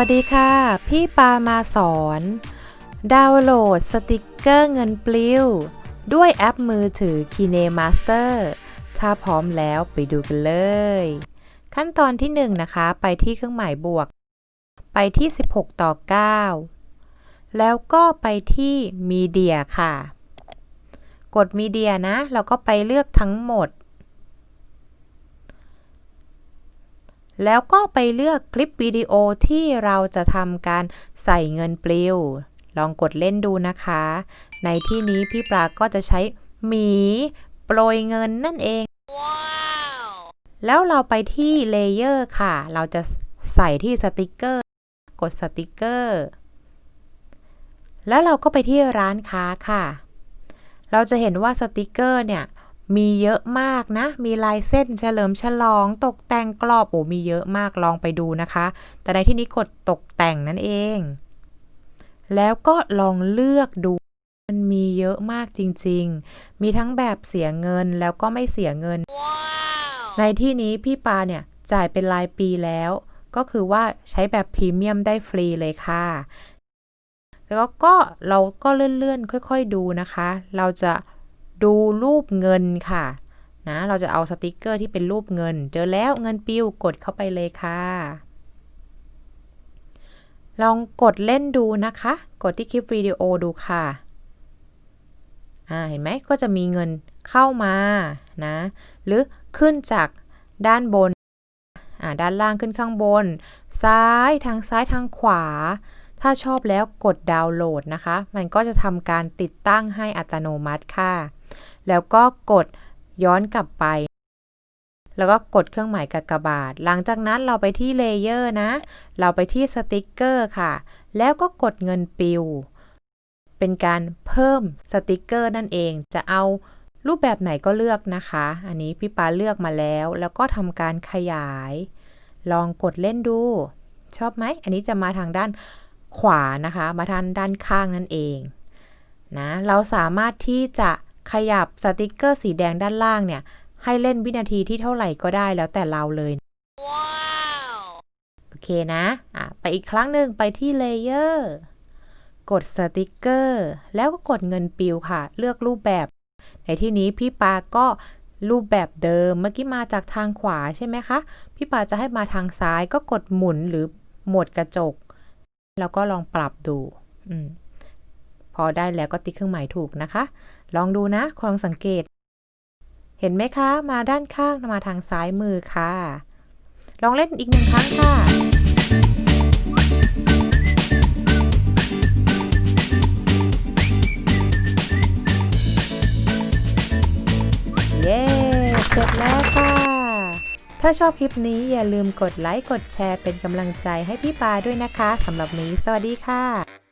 วัสดีค่ะ พี่ปามาสอน ดาวน์โหลดสติกเกอร์เงินปลิว ด้วยแอปมือถือ KineMaster ถ้าพร้อมแล้วไปดูกันเลย ขั้นตอนที่ 1 นะคะ ไปที่เครื่องหมายบวก ไปที่ 16 ต่อ 9 แล้วก็ไปที่มีเดียค่ะ กดมีเดียนะเราก็ไปเลือกทั้งหมด แล้วก็ไปเลือกคลิปวิดีโอที่เราจะทำการใส่เงินปลิว ลองกดเล่นดูนะคะ ในที่นี้พี่ปลาก็จะใช้หมีโปรยเงินนั่นเองแล้วเราไปที่เลเยอร์ค่ะ เราจะใส่ที่สติกเกอร์ กดสติกเกอร์ แล้วเราก็ไปที่ร้านค้าค่ะ เราจะเห็นว่าสติกเกอร์เนี่ย มีเยอะมากนะ มีลายเส้นเฉลิมฉลอง ตกแต่งกรอบ โอ้ มีเยอะมาก ลองไปดูนะคะ แต่ในที่นี้กดตกแต่งนั่นเอง แล้วก็ลองเลือกดู มันมีเยอะมากจริง ๆ มีทั้งแบบเสียเงินแล้วก็ไม่เสียเงินในที่นี้พี่ปาเนี่ยจ่ายเป็นรายปีแล้ว ก็คือว่าใช้แบบพรีเมียมได้ฟรีเลยค่ะแล้วก็เราก็เลื่อนๆค่อย ๆดูนะคะ เราจะ ดูรูปเงินค่ะนะเราจะเอาสติกเกอร์ที่เป็นรูปเงิน เจอแล้วเงินปิ้วกดเข้าไปเลยค่ะ ลองกดเล่นดูนะคะ กดที่คลิปวิดีโอดูค่ะอ่าเห็นไหมก็จะมีเงินเข้ามานะหรือขึ้นจากด้านบนอ่าด้านล่างขึ้นข้างบน ซ้ายทางซ้ายทางขวา ถ้าชอบแล้วกดดาวน์โหลดนะคะ มันก็จะทำการติดตั้งให้อัตโนมัติค่ะ แล้วก็กดย้อนกลับไป แล้วก็กดเครื่องหมายกากบาท หลังจากนั้นเราไปที่เลเยอร์นะ เราไปที่สติกเกอร์ค่ะ แล้วก็กดเงินปิว เป็นการเพิ่มสติกเกอร์นั่นเอง จะเอารูปแบบไหนก็เลือกนะคะ อันนี้พี่ปาเลือกมาแล้ว แล้วก็ทำการขยาย ลองกดเล่นดู ชอบไหม อันนี้จะมาทางด้านขวานะคะ มาทางด้านข้างนั่นเองนะ เราสามารถที่จะ ขยับสติกเกอร์สีแดงด้านล่างเนี่ย ให้เล่นวินาทีที่เท่าไหร่ก็ได้แล้วแต่เราเลยโอเคนะอะไปอีกครั้งหนึ่งไปที่เลเยอร์กดสติกเกอร์แล้วก็กดเงินปิวค่ะ เลือกรูปแบบ ในที่นี้พี่ปาก็รูปแบบเดิม เมื่อกี้มาจากทางขวาใช่ไหมคะ พี่ปาจะให้มาทางซ้ายก็กดหมุนหรือโหมดกระจก แล้วก็ลองปรับดูอม พอได้แล้วก็ติ๊กเครื่องหมายถูกนะคะ ลองดูนะลองสังเกต เห็นไหมคะ มาด้านข้างมาทางซ้ายมือค่ะ ลองเล่นอีกหนึ่งครั้งค่ะเย้เสร็จแล้วค่ะ ถ้าชอบคลิปนี้อย่าลืมกดไลค์ กดแชร์เป็นกำลังใจให้พี่ปาด้วยนะคะสำหรับนี้ สวัสดีค่ะ